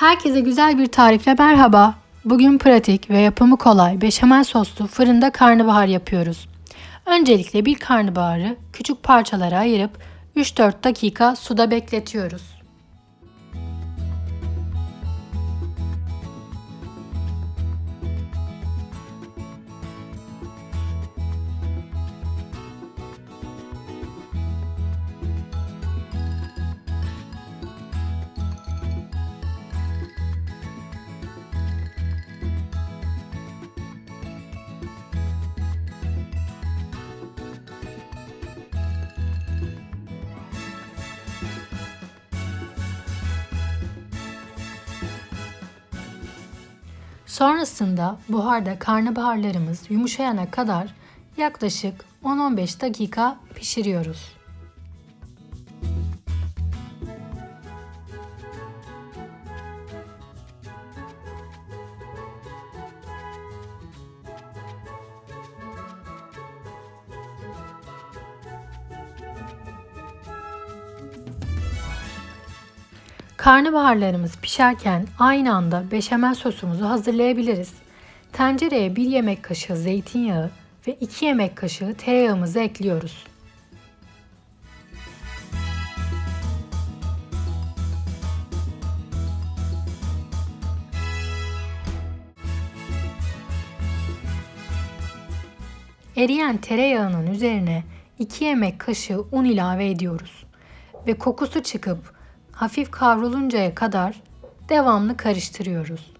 Herkese güzel bir tarifle merhaba. Bugün pratik ve yapımı kolay beşamel soslu fırında karnabahar yapıyoruz. Öncelikle bir karnabaharı küçük parçalara ayırıp 3-4 dakika suda bekletiyoruz. Sonrasında buharda karnabaharlarımız yumuşayana kadar yaklaşık 10-15 dakika pişiriyoruz. Karnabaharlarımız pişerken aynı anda beşamel sosumuzu hazırlayabiliriz. Tencereye 1 yemek kaşığı zeytinyağı ve 2 yemek kaşığı tereyağımızı ekliyoruz. Eriyen tereyağının üzerine 2 yemek kaşığı un ilave ediyoruz ve kokusu çıkıp hafif kavruluncaya kadar devamlı karıştırıyoruz.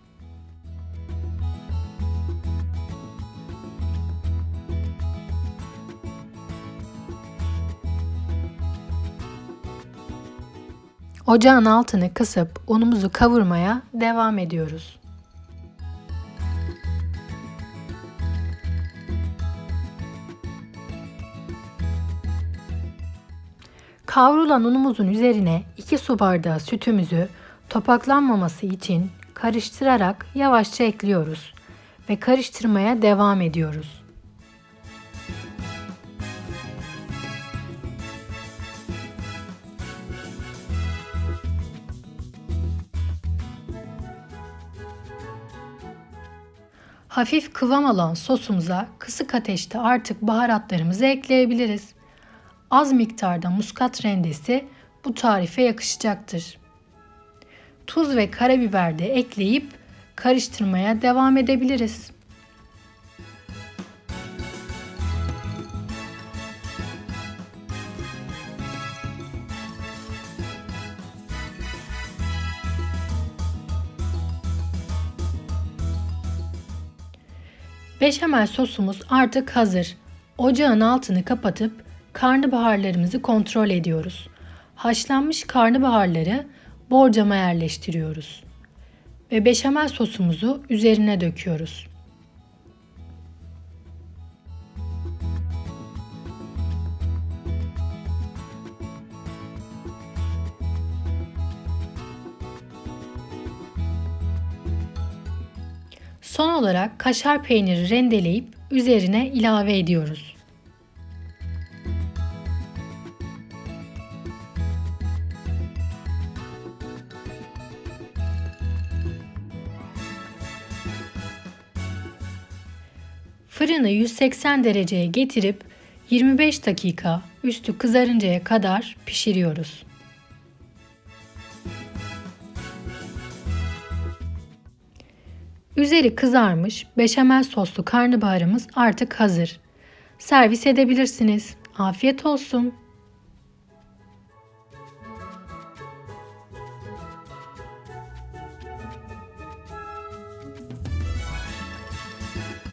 Ocağın altını kısıp unumuzu kavurmaya devam ediyoruz. Kavrulan unumuzun üzerine 2 su bardağı sütümüzü topaklanmaması için karıştırarak yavaşça ekliyoruz ve karıştırmaya devam ediyoruz. Hafif kıvam alan sosumuza kısık ateşte artık baharatlarımızı ekleyebiliriz. Az miktarda muskat rendesi bu tarife yakışacaktır. Tuz ve karabiber de ekleyip karıştırmaya devam edebiliriz. Beşamel sosumuz artık hazır. Ocağın altını kapatıp karnabaharlarımızı kontrol ediyoruz. Haşlanmış karnabaharları borcama yerleştiriyoruz. Ve beşamel sosumuzu üzerine döküyoruz. Son olarak kaşar peyniri rendeleyip üzerine ilave ediyoruz. Fırını 180 dereceye getirip 25 dakika üstü kızarıncaya kadar pişiriyoruz. Üzeri kızarmış beşamel soslu karnabaharımız artık hazır. Servis edebilirsiniz. Afiyet olsun.